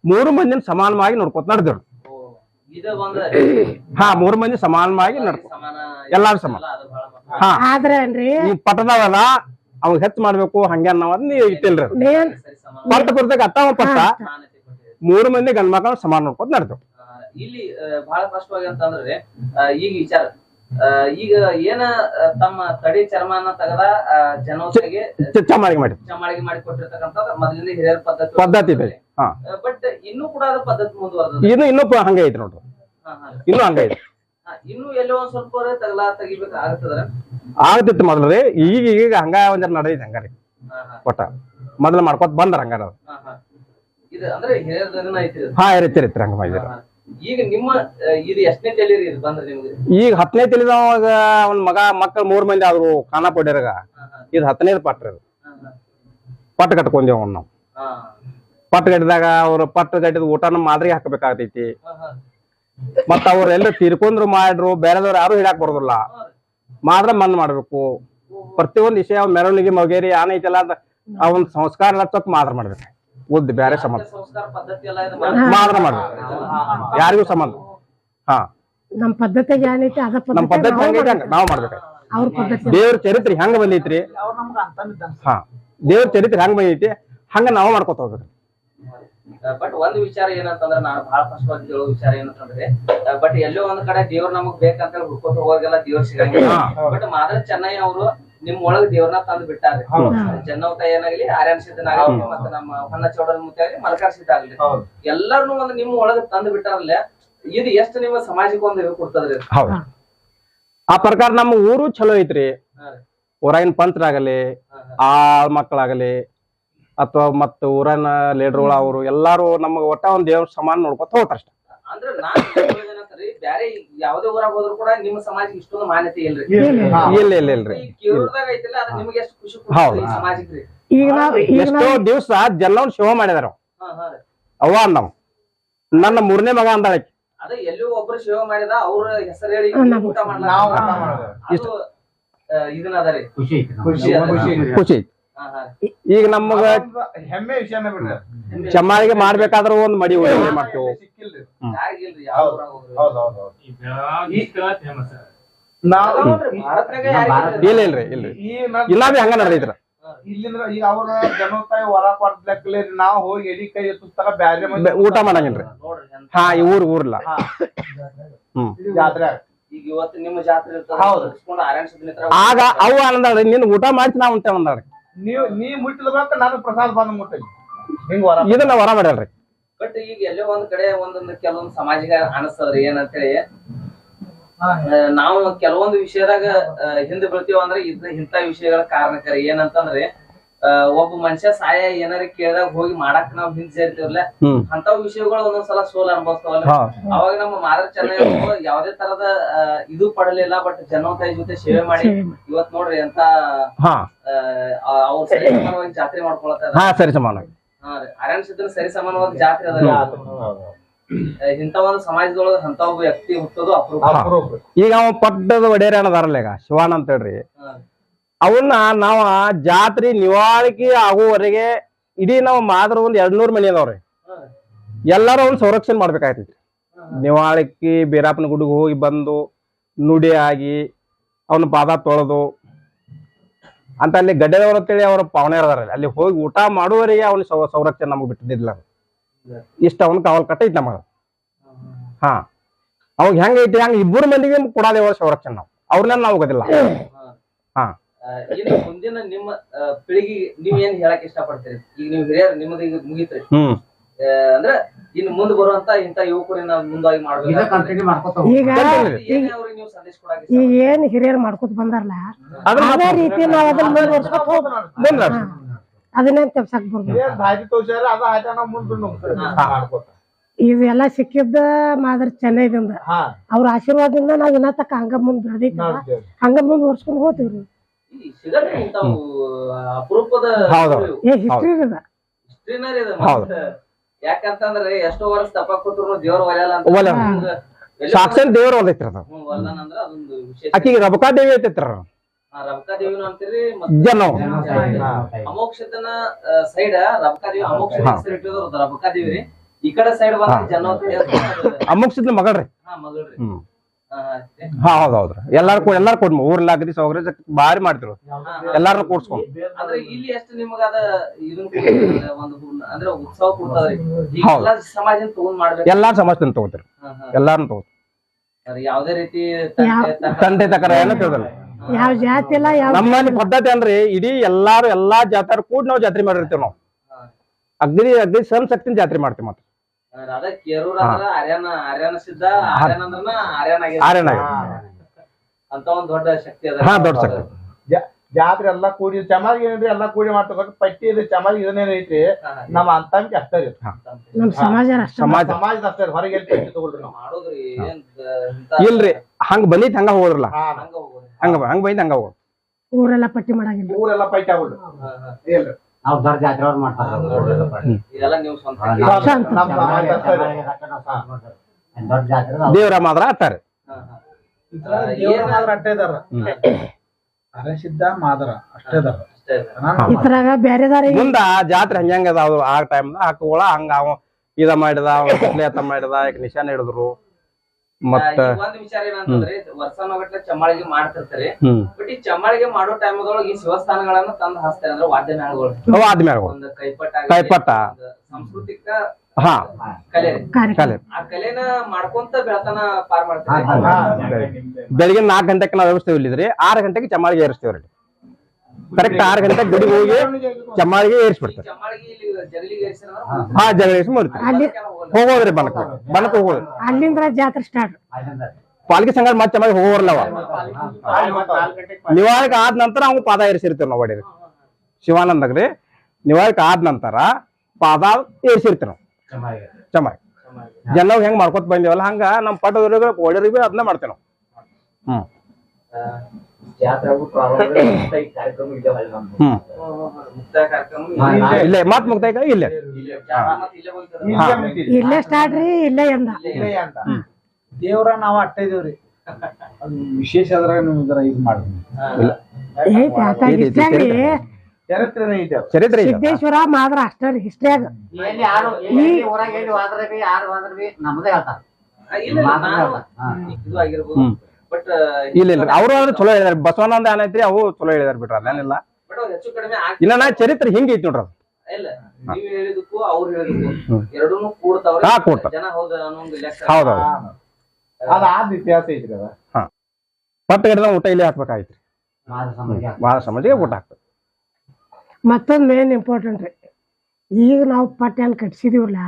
ಮೂರು ಮಂದಿನ ಸಮಾನವಾಗಿ ನೋಡ್ಕೊತ ನಡೆದ್ರು ಓ, ಇದು ಬಂದ ಹಾ ಮೂರು ಮಂದಿ ಸಮಾನವಾಗಿ ನಡ್ಕೊ ಸಮಾನ ಎಲ್ಲಾರು ಸಮಾನ. ಹಾ. ಈ ಪಟ್ಟದವಲ್ಲ ಅವಾಗ ಹೆಚ್ಚು ಮಾಡ್ಬೇಕು ಹಂಗೆ ನೀವು ಇಟ್ಟಿಲ್ರಿ ಸಮಾನ. ಪಟ್ಟ ಪುರ್ತಕ ಅತ್ತ ಪಟ್ಟ. ಮೂರು ಮಂದಿ ಗಂಡ್ ಮಕ್ಕಳು ಸಮಾನ ನೋಡ್ಕೊತ ನಡೆದ್ರು ಇಲ್ಲಿ ಬಹಳ ಸ್ಪಷ್ಟವಾಗಿ ಅಂತಂದ್ರೆ ಈಗ ವಿಚಾರ. ಈಗ ಏನ ತಮ್ಮ ತಡಿ ಚರ್ಮನ ತಗದ ಜನೋತ್ಸಗೆ ಚಮಾಳಿಗೆ ಮಾಡಿ. ಚಮಾಳಿಗೆ ಮಾಡಿ ಕೊಟ್ಟಿರ್ತಕ್ಕಂಥದ್ದು ಮೊದಲಿಂದ ಹಿರಿಯರ ಪದ್ಧತಿ ಪದ್ಧತಿ ಇದೆ. ಬಟ್ ಇನ್ನು ಕೂಡ ಅದು ಪದ್ಧತಿ ಮುಂದುವರೆದ ಇನ್ನು ಇನ್ನೂ ಹಂಗ ಹಂಗೆ ಐತಿ ನೋಡ್ರಿ. ಇನ್ನು ಹಂಗೆ ಐತಿ. ಇನ್ನು ಎಲ್ಲೋ ಒಂದ್ ಸ್ವಲ್ಪ ತಗಲ ತೆಗಿಬೇಕು ಆಗ್ತದ್ರ ಆಗ್ತಿತ್ತು ಮೊದಲು ರೀ ಈಗ ಈಗ ಹಂಗ ಒಂದ್ ನಡೆದೈತಿ ಹಂಗಾರಿ ಒಟ್ಟ. ಮೊದಲು ಮಾಡ್ಕೊತ ಬಂದ್ರ ಹಂಗಾರ. ಇದು ಅಂದ್ರೆ ಹಿರಿಯರದನ್ನ ಐತಿ. ಹಾ ಇರತ್ತಿ ಇರತ್ತಿ ಹಂಗ ಮಾಡಿದ್ರ. ಈಗ ನಿಮ್ಮ ಇದು ಎಷ್ಟನೇ ತಲೆ ಇದು ಬಂದ್ರೆ ನಿಮ್ಗೆ? ಈಗ ಹತ್ತನೇ ತಿಳಿದವಾಗ ಅವನ್ ಮಗ ಮಕ್ಕಳು ಮೂರ್ ಮಂದಿ ಆದ್ರು ಖಾನ ಪಡ್ಯಾರಗ ಹಾ, ಹಾ, ಇದು ಹತ್ತನೇದು ಪಟ್ರ ಇದು ಪಟ್ ಕಟ್ಕೊಂದೇವ್ ಅವ್ನ ನಾವು. ಪಟ್ ಕಟ್ಟಿದಾಗ ಅವ್ರ ಪಟ್ ಕಟ್ಟಿದ ಊಟನ ಮಾದರಿ ಹಾಕಬೇಕಾಗ್ತೈತಿ. ಮತ್ತ ಅವ್ರ ಎಲ್ಲ ತೀರ್ಕೊಂಡ್ರು ಮಾಡ್ರು ಬೇರೆದವ್ರು ಯಾರು ಹಿಡಾಕ್ ಬರೋದಿಲ್ಲ. ಮಾದ್ರ ಮನ್ ಮಾಡ್ಬೇಕು. ಪ್ರತಿಯೊಂದು ವಿಷಯ ಮೆರವಣಿಗೆ ಮಗೇರಿ ಆನೈತಲ್ಲ ಅವನ್ ಸಂಸ್ಕಾರ ಎಲ್ಲ ಮಾದ್ರ ಮಾಡ್ಬೇಕು. ಉದ್ದ ಬ್ಯಾರೆ ಸಂಬಂಧ. ಸಂಸ್ಕಾರ ಪದ್ಧತಿ ಎಲ್ಲ ಇದು ಮಾದ್ರ ಮಾಡ್ಬೇಕು ಯಾರಿಗೂ ಸಂಬಂಧ. ಹಾ. ನಮ್ ಪದ್ಧತಿ ಏನೈತಿ ಅದ ನಮ್ ಪದ್ಧತಿ ಹೆಂಗೈತಿ ಹಂಗ ನಾವ್ ಮಾಡ್ಬೇಕು. ಅವ್ರ ಪದ್ಧತಿ. ದೇವ್ರ ಚರಿತ್ರೆ ಹೆಂಗ ಬಂದೈತ್ರಿ? ಹಾ. ದೇವ್ರ ಚರಿತ್ರೆ ಹೆಂಗ್ ಬಂದೈತಿ ಹಂಗ ನಾವ್ ಮಾಡ್ಕೊತ ಹೋಗ್ಬೇಕು. ಬಟ್ ಒಂದ್ ವಿಚಾರ ಏನಂತಂದ್ರೆ ನಾನು ಬಹಳ ಸ್ಪಷ್ಟವಾಗಿ ಹೇಳೋ ವಿಚಾರ ಏನಂತಂದ್ರೆ ಬಟ್ ಎಲ್ಲೋ ಒಂದ್ ಕಡೆ ದೇವ್ರ ನಮಗ್ ಬೇಕಂತ ಹುಡ್ಕೋತ ಹೋಗೋರಿಗೆಲ್ಲ ದೇವ್ರ ಸಿಗಂಗಿಲ್ಲ. ಬಟ್ ಮಾದ್ರ ಚೆನ್ನೈ ಅವರು ನಿಮ್ ಒಳಗ್ ದೇವ್ರನ್ನ ತಂದು ಬಿಟ್ಟಾರೆ ಜನ್ನವತ ಏನಾಗ್ಲಿ ಆರ್ಯನ್ ಸಿದ್ದನಾಗಲಿ ಮತ್ತ ನಮ್ಮ ಹೊನ್ನ ಚೌಡಲ್ ಮುತ್ತೆ ಆಗ್ಲಿ ಮಲ್ಕಾರ್ ಸಿದ್ಧ ಆಗ್ಲಿ. ಹೌದು. ಎಲ್ಲಾರ್ನು ಒಂದ್ ನಿಮ್ ಒಳಗ್ ತಂದು ಬಿಟ್ಟಾರಲ್ಲ ಇದು ಎಷ್ಟು ನಿಮ್ಮ ಸಮಾಜಕ್ಕೆ ಒಂದು ಇದು ಕೊಡ್ತದ್ರಿ ಹೌದು. ಆ ಪ್ರಕಾರ ನಮ್ಮ ಊರು ಚಲೋ ಐತ್ರಿ. ಊರಾಗಿನ ಪಂಚರಾಗಲಿ ಹಾ, ಆ ಮಕ್ಕಳಾಗಲಿ ಅಥವಾ ಮತ್ತ ಊರನ ಲೀಡರ್ಗಳು ಅವರು ಎಲ್ಲಾರು ನಮಗ ಒಟ್ಟ ಒಂದ್ ದೇವ್ರ ಸಮಾನ ನೋಡ್ಕೊತ ಹೋಗ್ತಾರ ಅಷ್ಟೇ. ಅಂದ್ರೆ ನಾನ್ ಹೇಳೋದೇನಂತ ರೀ ಬ್ಯಾರೆ ಯಾವ್ದೇ ಊರಾಗ ಹೋದ್ರು ಕೂಡ ನಿಮ್ಮ ಸಮಾಜಕ್ಕೆ ಇಷ್ಟೊಂದು ಮಾನ್ಯತೆ ಇಲ್ರಿ. ಇಲ್ಲ ಇಲ್ಲ ಇಲ್ರಿ ಈ ಕೇರಳದಾಗ ಐತಿಲ್ಲ ಅದು ನಿಮ್ಗೆ ಎಷ್ಟು ಖುಷಿ ಹೌದು. ಕೊಡ್ತದೆ ಈ ಸಮಾಜಕ್ಕೆ ರೀ? ಈಗ ನಾವ್ ಈಗ ಎಷ್ಟೋ ನಾವ್ ದಿವ್ಸ ಜಲ್ಲವನ್ ಶಿವ ಮಾಡಿದಾರ ಹಾ ಹಾ ರೀ. ಅವ್ವ ಅಂದವ. ನನ್ನ ಮೂರನೇ ಮಗ ಅಂದಾಳಕಿ ಅದ ಎಲ್ಲೂ ಒಬ್ರು ಶೋ ಮಾಡಿದ ಅವ್ರ ಹೆಸರು ಹೇಳಿ ಊಟ. ಅದು ಇದನ್ನ ಅದ ರೀ. ಖುಷಿ ಖುಷಿ ಖುಷಿ ಖುಷಿ ಐತಿ. ಈಗ ನಮಗ ಹೆಮ್ಮೆ ವಿಷಯನ ಬಿಡ್ರಿ. ಚಮ್ಮಾಳಿಗೆ ಮಾಡ್ಬೇಕಾದ್ರ ಒಂದ್ ಮಡಿ ಒಳ್ಳೆ ಮಾಡ್ತೇವೆ. ನಾವು? ಇಲ್ಲ ಇಲ್ರಿ ಇಲ್ಲ ಬಿ ಹಂಗ ನಡೆದೈತ್ರ ಇಲ್ಲಿಂದ್ರ ಈಗ ಅವ್ರ ಜನತಾಯಿ ಹೊರ ಕೊಡ್ಲಕ್ಕಲೇ ನಾವು ಹೋಗಿ ಎಡಿ ಕೈ ಬ್ಯಾರೆ ಊಟ ಮಾಡಂಗಿಲ್ರಿ. ಹಾ ಈ ಊರ್ ಊರ್ಲ. ಹಾ. ಹ್ಮ್. ಜಾತ್ರೆ ಈಗ ಇವತ್ತು ನಿಮ್ಮ ಜಾತ್ರೆ ಇರ್ತದ ಹೌದು. ಆಗ ಅವು ಆನಂದ ನಿನ್ ಊಟ ಮಾಡ್ತಿ ನಾ ಅಂತ ಅಂದಾಳ್ರಿ. ನೀವು ನೀ ಮುಟ್ಟಿದ ನಾನು ಪ್ರಸಾದ ಬಂದ್ ಮುಟ್ಟಿ ಹಿಂಗ್ ಹೊರ ಇದನ್ನ ವರ ಮಾಡ್ಯಾಳ್ರಿ. ಬಟ್ ಈಗ ಎಲ್ಲೋ ಒಂದ್ ಕಡೆ ಒಂದೊಂದು ಕೆಲವೊಂದು ಸಮಾಜಿಗ ಅನಸ್ತದ್ರಿ ಏನಂತೇಳಿ. ಹೇಳಿ ನಾವು ಕೆಲವೊಂದು ವಿಷಯದಾಗ ಹಿಂದ್ ಬೀಳ್ತೀವ ಅಂದ್ರೆ ಇದ್ ಇಂತ ವಿಷಯಗಳ ಕಾರಣಕರ ಏನಂತಂದ್ರೆ ಒಬ್ಬ ಮನುಷ್ಯ ಸಾಯ ಏನಾರ ಕೇಳಿದಾಗ ಹೋಗಿ ಮಾಡಕ್ ನಾವ್ ಹಿಂದ್ ಸೇರ್ತಿವಲ್ಲ ಅಂತ ವಿಷಯಗಳು ಒಂದೊಂದ್ಸಲ ಸೋಲ್ ಅನ್ಭವಿಸ್ತಾವಲ್ಲ. ಅವಾಗ ನಮ್ಮ ಮಾದರ್ ಚೆನ್ನೈ ಯಾವ್ದೇ ತರದ ಇದು ಪಡಲಿಲ್ಲ ಬಟ್ ಜನತಾಯಿ ಜೊತೆ ಸೇವೆ ಮಾಡಿ ಇವತ್ ನೋಡ್ರಿ ಅಂತ ಅವ್ರ ಸರಿ ಸಮಾನವಾಗಿ ಜಾತ್ರೆ ಮಾಡ್ಕೊಳತ್ತಾರ. ಹಾ ಸರಿ ಸಮಾನ ಹಾ ರೀ. ಅರಣ್ಯ ಸಿದ್ಧನ ಸರಿ ಸಮಾನವಾದ ಜಾತ್ರೆ ಅದ ಇಂತ ಒಂದು ಸಮಾಜದೊಳಗ ಅಂತ ಒಬ್ಬ ವ್ಯಕ್ತಿ ಹುಟ್ಟೋದು ಅಪರೂಪ. ಈಗ ಅವ ಪಟ್ಟದ ಒಡೆಯರ ಏನದಾರಲ್ಲ ಈಗ? ಶಿವಾನ್ ಅಂತ ಹೇಳ್ರಿ. ಅವನ್ನ ನಾವ ಜಾತ್ರೆ ನಿವಾಳಿಕೆ ಆಗುವವರೆಗೆ ಇಡೀ ನಾವು ಮಾದ್ರ ಒಂದ್ ಎರಡ್ ನೂರ್ ಮನಿ ಅದಾವ್ರಿ. ಎಲ್ಲಾರು ಅವ್ನ ಸಂರಕ್ಷಣೆ ಮಾಡ್ಬೇಕಾಗ್ತೈತಿ ನಿವಾಳಿಕೆ, ಬೀರಾಪನ ಗುಡಿಗೆ ಹೋಗಿ ಬಂದು ನುಡಿ ಆಗಿ ಅವನ ಪಾದ ತೊಳೆದು ಅಂತ ಅಲ್ಲಿ ಗಡ್ಡೆದವರು ಅಂತೇಳಿ ಅವ್ರ ಪಾವನೆ ಇರದಾರ ಅಲ್ಲಿ ಹೋಗಿ ಊಟ ಮಾಡುವವರಿಗೆ ಅವನ ಸಂರಕ್ಷಣೆ ನಮಗೆ ಬಿಟ್ಟಿದ್ದಿಲ್ಲ. ಇಷ್ಟ ಅವನ್ ಕಾವಲ್ ಕಟ್ಟೈತಿ ನಮಗ. ಹಾ. ಅವಾಗ ಹೆಂಗೈತಿ ಹಂಗ ಇಬ್ಬರು ಮಂದಿಗೆ ಕೊಡಾದೇವ್ರ ಸಂರಕ್ಷಣೆ ನಾವು. ಅವ್ರನ್ನ ನಾವು ಹೋಗೋದಿಲ್ಲ. ಹಾ. ಇನ್ನು ಮುಂದಿನ ನಿಮ್ಮ ಪೀಳಿಗೆ ನೀವ್ ಏನ್ ಹೇಳಕ್ ಇಷ್ಟಪಡ್ತೀರಿ? ಈಗ ನೀವು ಹಿರಿಯರ್ ನಿಮ್ಮದು ಈಗ ಮುಗಿತ್ರಿ. ಹ್ಮ್. ಅಂದ್ರೆ ಇನ್ನು ಮುಂದೆ ಬರುವಂತ ಇಂತ ಯುವಕರನ್ನ ಮುಂದಾಗಿ ಮಾಡ್ಬೇಕು. ಈಗ ನೀವು ಸಂದೇಶ ಈಗ ಏನ್ ಹಿರಿಯರ್ ಮಾಡ್ಕೊತ ಬಂದಾರಲ್ಲ ಅದೇ ರೀತಿ ನಾವ್ ಅದನ್ನ ಮುಂದುವರ್ಸ್ಕೊತ ಹೋಗ್ಬೇಕು ಬಂದ್ರ ಅದನ್ನೇ ಮುಂದ್ ಮಾಡ್ಕೋತ. ಇವೆಲ್ಲ ಸಿಕ್ಕಿದ್ದ ಮಾದ್ರ ಚೆನ್ನೈದಿಂದ ಅವ್ರ ಆಶೀರ್ವಾದದಿಂದ ನಾವ್ ಇನ್ನ ತಕ್ಕ ಹಂಗ ಮುಂದ್ ಬೆಳೆದೈತಲ್ಲ ಹಂಗ ಹಂಗ ಮುಂದುವರ್ಸ್ಕೊಂಡ್ ಹೋಗ್ತೀವ್ರಿ. ಅಪರೂಪದ ಹೌದು. ಏ ಹಿಸ್ಟ್ರಿ ಇದ ಹಿಸ್ಟ್ರಿನರ್ ಇದೆ ಹೌದು. ಯಾಕಂತಂದ್ರೆ ಎಷ್ಟೋ ವರ್ಷ ತಪ್ಪ ಕೂತ್ರು ದೇವ್ರ ಒಲೆಯಲ್ಲ ಅಂತ. ಒಲೆ. ಎಲ್ಲೋ ಸಾಕ್ಷಾತ್ ದೇವ್ರ ಅದು. ಹ್ಮ್, ಒಲ್ಲನಂದ್ರ ಅದೊಂದು ವಿಶೇಷ. ಆಕಿಗೆ ರಬಕಾ ದೇವಿ ಐತೈತ್ರ ಆ, ರಬಕಾದೇವಿನು ಅಂತೀರಿ ಜನ. ಅಮೋಕ್ಷತನ ಸೈಡ್ ರಬಕಾದೇವಿ ಅಮೋಕ್ಷ ಹಾ. ಹೆಸರು ಇಟ್ಟಿದ್ರು ರಬಕಾದೇವಿ ರೀ. ಈ ಕಡೆ ಸೈಡ್ ಬಂದ ಹಾ. ಜನ ಅಮುಕ್ಸಿದ್ನ ಮಗಳ್ರಿ ಹಾ ಮಗಳ್ರಿ ಹ್ಮ್. ಹಾ, ಅಷ್ಟೇ. ಹಾ ಹೌದ್ ಹೌದ್ರಿ ಎಲ್ಲಾರು ಕೂಡ ಎಲ್ಲಾರು ಕೊಡ್ ಊರ್ಲ ಅಗದಿ ಸೌಗ್ರಿ ಭಾರಿ ಮಾಡ್ತಿರು. ಎಲ್ಲಾರು ಕೂಡ್ಸ್ಕೊಂಡ್. ಅಂದ್ರೆ ಇಲ್ಲಿ ಎಷ್ಟು ನಿಮಗದ ಇದನ್ನ ಒಂದು ಅಂದ್ರೆ ಉತ್ಸವ. ಎಲ್ಲಾ ತಗೊಂಡ್ ಮಾಡ್ಬೇಕು. ಸಮಾಜದಿಂದ ತಗೋತೀರಿ. ಎಲ್ಲಾರನ್ನ ತಗೋತೀರಿ. ಯಾವ್ದೇ ರೀತಿ ತಂದೆ, ತಕರ ಏನೋ ತಿಳಿದಲ್ಲ ಯಾವ ಜಾತಿ ಇಲ್ಲ ಯಾವ ನಮ್ಮಲ್ಲಿ ಪದ್ಧತಿ ಅಂದ್ರೆ ಇಡೀ ಎಲ್ಲಾರು ಎಲ್ಲಾ ಜಾತ್ರೆ ಕೂಡ ನಾವು ಜಾತ್ರೆ ಮಾಡಿರ್ತೀವಿ ನಾವು. ಅಗ್ನಿ ಅಗ್ನಿ ಸ್ವಯಂ ಸಣ್ಣ ಶಕ್ತಿನ ಜಾತ್ರೆ ಮಾಡ್ತೀವಿ ಮತ್ತೆ ಆರ್ಯನ ಆರ್ಯನ ಸಿದ್ಧ ಆರ್ಯನ ಅಂದ್ರನ ಆರ್ಯನ ಆಗೈತಿ. ಆರ್ಯನ ಅಂತ ಒಂದ್ ದೊಡ್ಡ ಶಕ್ತಿ ಅದ. ಹಾ ದೊಡ್ಡ ಶಕ್ತಿ. ಜಾ- ಜಾತ್ರೆ ಎಲ್ಲಾ ಕೂಡಿ ಚಮಾಗಿ ಏನ್ರಿ ಎಲ್ಲಾ ಕೂಡಿ ಮಾಡ್ತಕ್ಕ ಪಟ್ಟಿ ಇದೆ ಚಮಾಗಿ ಇದನ್ನೇನ್ ಐತಿ. ನಮ್ಮ ಅಂತಂಕೆ ಅಷ್ಟೇ ರೀ. ಸಮಾಜ. ಸಮಾಜದ ಅಷ್ಟೇ ಹೊರಗೆ ಪಟ್ಟಿ ತಗೊಳ್ರಿ ಇಲ್ರಿ. ಹಂಗ ಬಂದಿತ್ ಹಂಗ ಹೋಗ್ರಲ್ಲ ಹಂಗ ಹಂಗ ಹಂಗ ಬಂದಿದ್ ಹಂಗ ಹೋಗ್ ಊರೆಲ್ಲ ಪಟ್ಟಿ ಮಾಡಂಗಿಲ್ಲ. ಊರೆಲ್ಲ ಪಟ್ಟಿ ಹಾ. ಇಲ್ರಿ. ನಾವು ದೊಡ್ಡ ಜಾತ್ರೆ ಅವ್ರು ಮಾಡ್ತಾರೆ. ಇದೆಲ್ಲ ನೀವು ಸ್ವಂತ ದೊಡ್ಡ ಜಾತ್ರೆ ದೇವ್ರ ಮಾತ್ರ. ಅರಸಿದ್ದ ಮಾದರ ಅಷ್ಟೇ. ಇದ್ರಾಗ ಬ್ಯಾರೆದಾರ ಮುಂದ ಜಾತ್ರೆ ಹಂಗ ಅದಾವ. ಆ ಟೈಮ್ ಹಾಕೋಳ ಹಂಗ ಅವ ಇದ ಮಾಡಿದ ಅವ ಮಾಡಿದ ಈಗ ನಿಶಾನ ಹಿಡಿದ್ರು? ಮತ್ತ ಒಂದ್ ವಿಚಾರ ಏನಂತಂದ್ರೆ ವರ್ಷಾನುಗಟ್ಲೆ ಚಮ್ಮಾಳಿಗೆ ಮಾಡ್ತಿರ್ತಾರೆ. ಬಟ್ ಈ ಚಮ್ಮಾಳಿಗೆ ಮಾಡೋ ಟೈಮದೊಳಗೆ ಈ ಶಿವಸ್ಥಾನಗಳನ್ನ ತಂದು ಹಾಸ್ತಾರೆ ಅಂದ್ರೆ ವಾದ್ಯ ಮೇಳಗಳು ವಾದ್ಯ ಆದ್ಮೇಲೆ ಒಂದು ಕೈಪಟ್ಟ ಕೈಪಟ್ಟ. ಸಾಂಸ್ಕೃತಿಕ ಹಾ. ಕಲೆ. ಕಲೆ. ಆ ಕಲೆನ ಮಾಡ್ಕೊಂತ ಬೆಳತನ ಪಾರ್ ಮಾಡ್ತಾರೆ. ಬೆಳಿಗ್ಗೆ ನಾಲ್ಕು ಗಂಟೆಗೆ ನಾವು ವ್ಯವಸ್ಥೆ ಇಲ್ಲಿದ್ರಿ ಆರು ಗಂಟೆಗೆ ಚಮ್ಮಾಳಿಗೆ ಏರಿಸ್ತೇವ್ರಿ. ಕರೆಕ್ಟ್ ಆರು ಗಂಟೆ ಗಡಿಗೆ ಹೋಗಿ ಚಮ್ಮಾಳಿಗೆ ಏರಿಸ್ಬಿಡ್ತಾರೆ. ಹಾ ಜಗಳ ಮಾಡ್ತಾರೆ ಅಲ್ಲಿ ಹೋಗೋದ್ರಿ ಬನಕ ಬನಕ ಹೋಗೋದು. ಅಲ್ಲಿಂದ ಜಾತ್ರೆ ಸ್ಟಾರ್ಟ್ ಪಾಲ್ಗೆ ಸಂಘ ಮತ್ತೆ ಚಮ್ಮಾಗಿ ಹೋಗೋರ್ಲವ ನಿವಾಳಿಗೆ ಆದ ನಂತರ ಅವ್ನು ಪಾದ ಏರಿಸಿರ್ತೀವಿ ನಾವು ಹೊಡೀರಿ ಶಿವಾನಂದಗ್ರಿ. ನಿವಾಳಿಗೆ ಆದ ನಂತರ ಪಾದ ಏರಿಸಿರ್ತೀವಿ ನಾವು. ಚಮ್ಮಾಳಿ ಜನ ಹೆಂಗ್ ಮಾಡ್ಕೊತ ಬಂದೇವಲ್ಲ ಹಂಗ ನಮ್ ಪಟ್ಟದ ಒಳ್ಳೆಯವ್ರಿಗೆ ಬಿ ಅದನ್ನ ಮಾಡ್ತೇವೆ ನಾವು. ಹ್ಮ್. ಇಲ್ಲೇ- ಮತ್ ಇಲ್ಲೇ ಇಲ್ಲೇ ಸ್ಟಾರ್ಟ್ ರೀ ಇಲ್ಲೇ ಎಂದ. ದೇವ್ರ ನಾವ್ ಅಟ್ಟ ಇದೀವ್ರಿ ವಿಶೇಷ ಅದ್ರಾಗ ನೀವು ಇದರ ಇದು ಮಾಡ್ತೀನಿ. ಚರಿತ್ರೆ ಇದೆ. ಸಿದ್ದೇಶ್ವರ ಮಾದ್ರ ಅಷ್ಟೇ ರೀ ಹಿಸ್ಟ್ರಿಯಾಗ ಊರಾಗ ಹೋದ್ರೆ ಬಿ ಯಾರು ಹೋದ್ರೆ ಬಿ ನಮ್ದೇ ಹೇಳ್ತಾರ. ಇದು ಆಗಿರ್ಬೋದು. ಇಲ್ಲ ಇಲ್ಲ ಅವರು ಅಂದ್ರೆ ಚಲೋ ಹೇಳಿದಾರೆ. ಬಸವನಂದ ಏನೈತ್ರಿ ಅವು ಚಲೋ ಹೇಳಿದಾರೆ ಹೆಚ್ಚು ಕಡಿಮೆ ಆಗ್- ಇಲ್ಲ ನಾ ಚರಿತ್ರೆ ಹಿಂಗೆ ಐತಿ ನೋಡ್ರಿ ಅದು. ಇಲ್ಲ ನೀವ್ ಹೇಳಿದಕ್ಕೂ ಅವ್ರು ಹೇಳಿದಕ್ಕೂ ಹ್ಮ್. ಎರಡೂನು ಕೂಡ್ತಾವ್ರೆ. ಹಾ, ಕೂಡ್ತಾವ್. ಜನ ಹೌದ ಅನ್ನೋ ಒಂದು ಲೆಕ್ಕ. ಹೌದೌದು. ಅದ್ ಆದ ಇತಿಹಾಸ ಐತ್ರಿ ಅದ. ಪಟ್ಟ ಹಿಡಿದ ಊಟ ಇಲ್ಲೇ ಭಾಳ ಸಮಾಜಿಗೆ ಊಟ ಹಾಕ್ಬೇಕು. ಮತ್ತೊಂದು ಮೇನ್ ಇಂಪಾರ್ಟೆಂಟ್ ರೀ. ಈಗ ನಾವು ಪಟ್ಟ ಏನ್ ಕಟ್ಸಿದೀವಲ್ಲ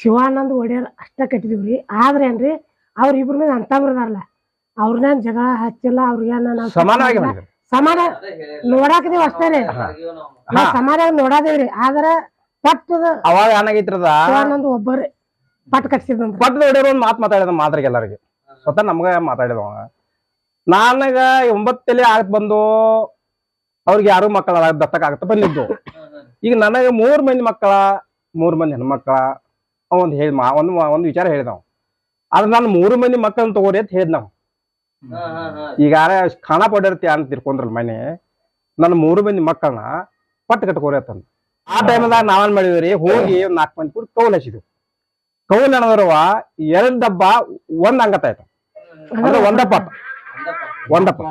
ಶಿವಾನಂದ್ ಒಡೆಯರ್ ಅಷ್ಟ ಕಟ್ಟಿದೀವ್ರಿ. ಆದ್ರೆ ಏನ್ರಿ ಅವ್ರ ಇಬ್ರ ಮೇಲೆ ಅಂತವ್ರದಾರಲ್ಲ ಅವ್ರನ್ನೇನ್ ಜಗಳ ಹಚ್ಚಿಲ್ಲ ಅವ್ರಿಗೇನ ನಾವು ಸಮಾನವಾಗಿ ಮಾಡಿದ್ರು ಸಮಾನ ನೋಡಾಕ ಅಷ್ಟೇ ರೀ ಸಮಾನ ನೋಡಾದೇವ್ರಿ. ಆದ್ರ ಪಟ್ಟದ ಅವಾಗ ಏನಾಗೈತ್ರದ ಶಿವಾನಂದ ಒಬ್ಬರೇ ಪಟ್ ಕಟ್ಸಿದ್ ಪಟ್ಟದ ಹಿಡಿಯೋರು ಒಂದ್ ಮಾತು ಮಾತಾಡಿದ ಮಾತ್ರಿಗೆ ಎಲ್ಲರಿಗೆ. ಸ್ವತಃ ನಮ್ಗ ಮಾತಾಡಿದವ ನನಗ ಒಂಬತ್ತಲ್ಲಿ ಆಗ್ ಬಂದು ಅವ್ರಿಗೆ ಯಾರು ಮಕ್ಕಳ ದತ್ತಕ್ ಆಗತ್ತ ಬಂದಿದ್ದು. ಈಗ ನನಗ ಮೂರ್ ಮಂದಿ ಮಕ್ಕಳ ಮೂರ್ ಮಂದಿ ಹೆಣ್ಮಕ್ಳ ಅವ ಒಂದ್ ಹೇಳಿ ಮಾ ಒಂದು ಒಂದು ವಿಚಾರ ಹೇಳಿದವ್ ಆದ್ರೆ ನಾನು ಮೂರು ಮಂದಿ ಮಕ್ಕಳನ್ನ ತಗೋರಿ ಅಂತ ಹೇಳಿದ್ ನಾವು. ಈಗ ಖಾನ ಪಡಿರ್ತಿ ಅಂತ ತಿರ್ಕೊಂಡ್ರಲ್ಲ ಮನೆ ನನ್ನ ಮೂರು ಮಂದಿ ಮಕ್ಕಳನ್ನ ಪಟ್ಟು ಕಟ್ಕೋರಿ ಆ ಟೈಮ್ದಾಗ ನಾವೇನ್ ಮಾಡಿದ್ರಿ ಹೋಗಿ ಒಂದ್ ನಾಲ್ಕು ಮಂದಿ ಕೂಡ ಕೌಲ್ ಹಚ್ಚಿದ್ವಿ. ಕೌಲ್ ಅನ್ನೋದ್ರವ ಎರಡ್ ಡಬ್ಬ ಒಂದ್ ಅಂಗತ ಆಯ್ತು. ಅಂದ್ರೆ ಒಂದಪ್ಪ ಒಂದಪ್ಪ ಒಂದ ಪಟ್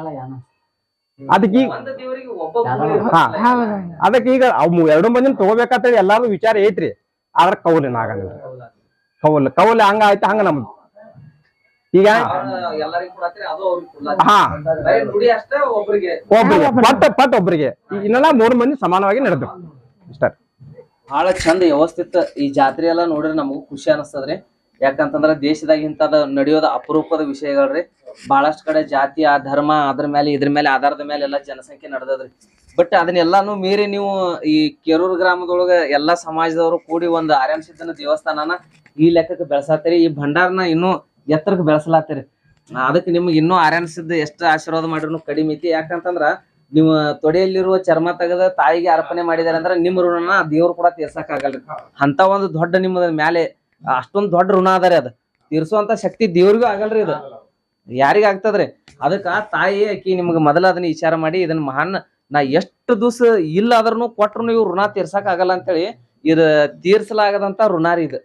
ಅದಕ್ಕೆ ಈಗ ಅವ್ ಎರಡು ಮಂದಿನ ತಗೋಬೇಕಂತೇಳಿ ಎಲ್ಲಾರು ವಿಚಾರ ಐತ್ರಿ. ಆದ್ರ ಕೌಲಿನ ಆಗಂಗಿಲ್ಲ. ಕೌಲ್ ಕೌಲ್ ಹಂಗ ಆಯ್ತು ಹಂಗ ನಮ್ದು. ಈಗ ಎಲ್ಲರಿಗೂ ಕೊಡತ್ರಿ ಅದು ಅವ್ರಿಗೆ ಕೊಡ್ಲಾತ್ರಿ. ಹಾ. ಬರೀ ನುಡಿ ಅಷ್ಟೇ ಒಬ್ರಿಗೆ. ಒಬ್ರಿಗೆ ಪಟ್ ಪಟ್ ಒಬ್ರಿಗೆ. ಇನ್ನೆಲ್ಲ ಮೂರು ಮಂದಿ ಸಮಾನವಾಗಿ ನಡೆದ್ರು ಇಷ್ಟ. ಬಹಳ ಚಂದ ವ್ಯವಸ್ಥಿತ ಈ ಜಾತ್ರೆ ಎಲ್ಲ ನೋಡ್ರಿ ನಮಗೂ ಖುಷಿ ಅನಸ್ತದ್ರಿ. ಯಾಕಂತಂದ್ರ ದೇಶದಾಗ ಇಂಥದ ನಡೆಯೋದ ಅಪರೂಪದ ವಿಷಯಗಳ್ರಿ. ಬಹಳಷ್ಟು ಕಡೆ ಜಾತಿ ಆ ಧರ್ಮ ಅದ್ರ ಮೇಲೆ ಇದ್ರ ಮೇಲೆ ಆಧಾರದ ಮೇಲೆ ಎಲ್ಲ ಜನಸಂಖ್ಯೆ ನಡೆದದ್ರಿ. ಬಟ್ ಅದನ್ನೆಲ್ಲಾನು ಮೀರಿ ನೀವು ಈ ಕೆರೂರು ಗ್ರಾಮದೊಳಗ ಎಲ್ಲಾ ಸಮಾಜದವರು ಕೂಡಿ ಒಂದು ಆರ್ಯನ್ ಸಿದ್ದನ ದೇವಸ್ಥಾನನ ಈ ಲೆಕ್ಕಕ್ಕೆ ಬೆಳೆಸಾತೀರಿ. ಈ ಭಂಡಾರನ ಇನ್ನೂ ಎತ್ತರಕ್ಕೆ ಬೆಳೆಸಲಾತ್ತೀರಿ ಅದಕ್ಕೆ ನಿಮ್ಗೆ ಇನ್ನೂ ಆರ್ಯನ್ ಸಿದ್ಧ ಎಷ್ಟು ಆಶೀರ್ವಾದ ಮಾಡಿದ್ರು ಕಡಿಮೆ ಐತಿ. ಯಾಕಂತಂದ್ರ ನೀವು ತೊಡೆಯಲ್ಲಿರುವ ಚರ್ಮ ತೆಗೆದ ತಾಯಿಗೆ ಅರ್ಪಣೆ ಮಾಡಿದಾರೆ ಅಂದ್ರೆ ನಿಮ್ಮ ಋಣನ ದೇವ್ರು ಕೂಡ ತೀರ್ಸಕ್ ಆಗಲ್ರಿ ಅಂತ ಒಂದು ದೊಡ್ಡ ನಿಮ್ಮದ ಮೇಲೆ ಅಷ್ಟೊಂದು ದೊಡ್ಡ ಋಣ ಅದರಿ ಅದು. ತೀರ್ಸುವಂತ ಶಕ್ತಿ ದೇವ್ರಿಗೂ ಆಗಲ್ರಿ ಇದು. ಯಾರಿಗ ಆಗ್ತದ್ರಿ? ಅದಕ್ಕ ತಾಯಿ ಆಕಿ ನಿಮ್ಗೆ ಮೊದಲ ಅದನ್ನ ವಿಚಾರ ಮಾಡಿ ಇದನ್ನ ಮಹಾನ್ ನಾ ಎಷ್ಟು ದಿವಸ ಇಲ್ಲ ಅದ್ರೂ ಕೊಟ್ರು ಋಣ ತೀರ್ಸಕ್ ಆಗಲ್ಲ ಅಂತೇಳಿ ಇದು ತೀರ್ಸಲಾಗದಂತ ಋಣ ರೀ ಇದು.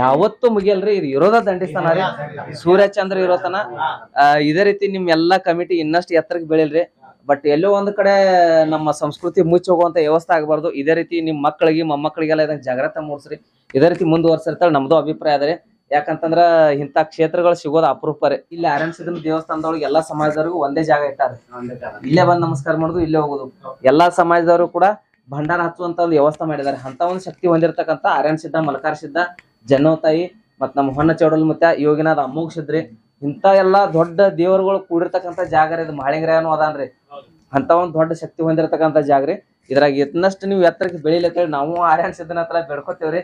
ಯಾವತ್ತೂ ಮುಗಿಯಲ್ರಿ, ಇದು ಇರೋದ ದಂಡಿಸ್ತಾನ ರೀ. ಸೂರ್ಯ ಚಂದ್ರ ಇರೋತನ ಇದೇ ರೀತಿ ನಿಮ್ ಎಲ್ಲಾ ಕಮಿಟಿ ಇನ್ನಷ್ಟು ಎತ್ತರಕ್ಕೆ ಬೆಳಿಲ್ರಿ. ಬಟ್ ಎಲ್ಲೋ ಒಂದ್ ಕಡೆ ನಮ್ಮ ಸಂಸ್ಕೃತಿ ಮುಚ್ಚಿ ಹೋಗುವಂತ ವ್ಯವಸ್ಥೆ ಆಗಬಾರ್ದು. ಇದೇ ರೀತಿ ನಿಮ್ ಮಕ್ಕಳಿಗೆ, ಮೊಮ್ಮಕ್ಕಳಿಗೆಲ್ಲ ಇದನ್ನ ಜಾಗ್ರತೆ ಮೂಡಿಸ್ರಿ. ಇದೇ ರೀತಿ ಮುಂದುವರ್ಸಿರ್ತಾಳೆ ನಮ್ದು ಅಭಿಪ್ರಾಯ ಅದ ರೀ. ಯಾಕಂತಂದ್ರ ಇಂಥ ಕ್ಷೇತ್ರಗಳು ಸಿಗೋದು ಅಪರೂಪ ರೀ. ಇಲ್ಲಿ ಸಿದ್ದನ ದೇವಸ್ಥಾನದೊಳಗೆ ಎಲ್ಲಾ ಸಮಾಜದವ್ರಿಗೂ ಒಂದೇ ಜಾಗ ಇಟ್ಟಾರೆ ಇಲ್ಲೇ ಬಂದ್ ನಮಸ್ಕಾರ ಮಾಡುದು, ಇಲ್ಲೇ ಹೋಗೋದು. ಎಲ್ಲಾ ಸಮಾಜದವರು ಕೂಡ ಭಂಡಾರ ಹಚ್ಚುವಂತ ಒಂದು ವ್ಯವಸ್ಥೆ ಮಾಡಿದ್ದಾರೆ ಅಂತ ಒಂದು ಶಕ್ತಿ ಹೊಂದಿರತಕ್ಕಂತ ಆರ್ಯನ್ ಸಿದ್ಧ, ಮಲಕಾರ ಸಿದ್ಧ ಜನ್ನೋತಾಯಿ ಮತ್ ನಮ್ಮ ಹೊನ್ನ ಚೌಡಲ್ ಮತ್ತೆ ಯೋಗಿನಾಥ್ ಅಮೋಕ್ಷದ್ರಿ ಇಂತ ಎಲ್ಲಾ ದೊಡ್ಡ ದೇವರುಗಳು ಕೂಡಿರ್ತಕ್ಕಂಥ ಜಾಗ ರೀ ಇದು ಮಾಳಿಂಗ್ರಾಯನು ಅದಾನ್ರಿ. ಅಂತ ಒಂದ್ ದೊಡ್ಡ ಶಕ್ತಿ ಹೊಂದಿರತಕ್ಕಂತ ಜಾಗ ರೀ ಇದ್ರಾಗ ಇನ್ನಷ್ಟು ನೀವು ಎತ್ತರಕ್ಕೆ ಬೆಳಿಲತ್ತೇಳಿ, ನಾವು ಆರ್ಯನ್ ಸಿದ್ದನ ಹತ್ರ ಬೇಡ್ಕೋತೇವ್ರಿ.